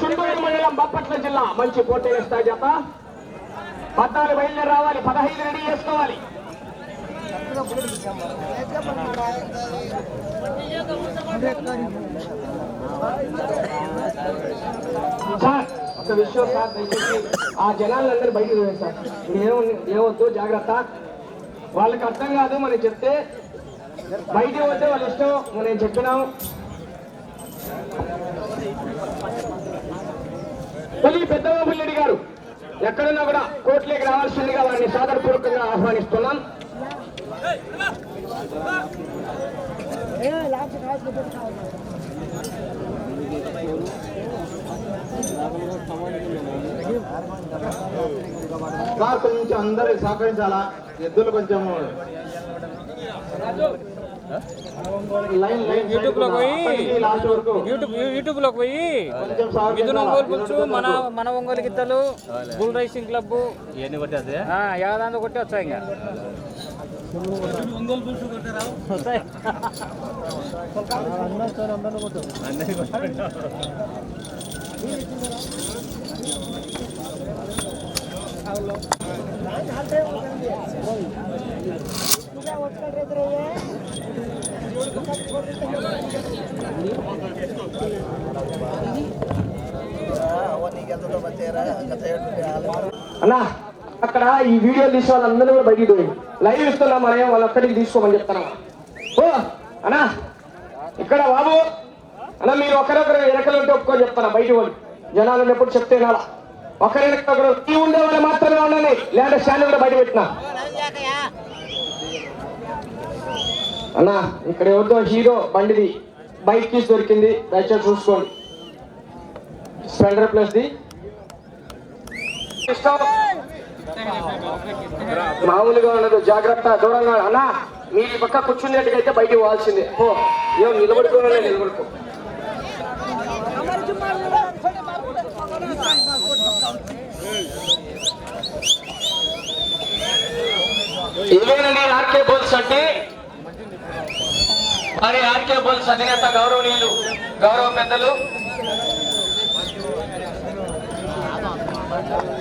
చుండూరు మండలం బాపట్ల జిల్లా మంచి పోటీ ఇస్తాయి జత. పద్నాలుగు బయలుదేరి రావాలి పదహైదు రెడీ చేసుకోవాలి. సార్ ఒక విషయం సార్ దయచేసి ఆ జనాలందరూ బయటకు పోయారు సార్. ఏమో ఏమొద్దు జాగ్రత్త. వాళ్ళకి అర్థం కాదు మనం చెప్తే బయట వద్దే వాళ్ళ ఇష్టం మనం చెప్పినాం. తల్లి పెద్దబాబు రెడ్డి గారు ఎక్కడన్నా కూడా కోర్టులోకి రావాల్సిందిగా వారిని సాదరపూర్వకంగా ఆహ్వానిస్తున్నాం. కొంచెం అందరికి సహకరించాలా? ఎద్దులు కొంచెం లైన్ లైన్ యూట్యూబ్లో పోయి యూట్యూబ్ యూట్యూబ్లోకి పోయి కొంచెం మిథున ఒంగోలు పులుసు మన మన ఒంగోలు గిత్తలు బుల్ రైసింగ్ క్లబ్ ఇవన్నీ కొట్టేది ఏదాంతో కొట్టి వచ్చాయి ఇంకా. వస్తాయి. అన్నా అక్కడ ఈ వీడియో తీసే వాళ్ళందరూ కూడా బయటికి పోయి లైవ్ ఇస్తున్నాం మనం వాళ్ళొక్కడికి తీసుకోమని చెప్తున్నాం. ఓ అన్నా ఇక్కడ బాబు అన్న మీరు ఒకరొకరు వెనకలు ఉంటే ఒప్పుకొని చెప్తాను బయట వాళ్ళు జనాలు ఉన్నప్పుడు చెప్తే నాలా. ఒకరి వెనక ఒకరు ఈ ఉండే వాళ్ళు మాత్రమే ఉండండి. లేదంటే స్టాండ్ కూడా బయట పెట్టినా. అన్నా ఇక్కడ ఎవరితో హీరో బండిది బైక్ కీస్ దొరికింది. దయచేసి చూసుకోండి. స్పెండర్ ప్లస్ ది మామూలుగా ఉండదు జాగ్రత్త దూరంగా అన్నా మీరు పక్క కూర్చునేట్టుకైతే బయటికి పోవాల్సిందే. ఓ ఏం నిలబడుకోవాలనే నిలబడుకో. ఇదేనండి ఆర్కే బోల్స్ అంటే? మరి ఆర్కే బోల్స్ అధినేత గౌరవనీయులు గౌరవ పెద్దలు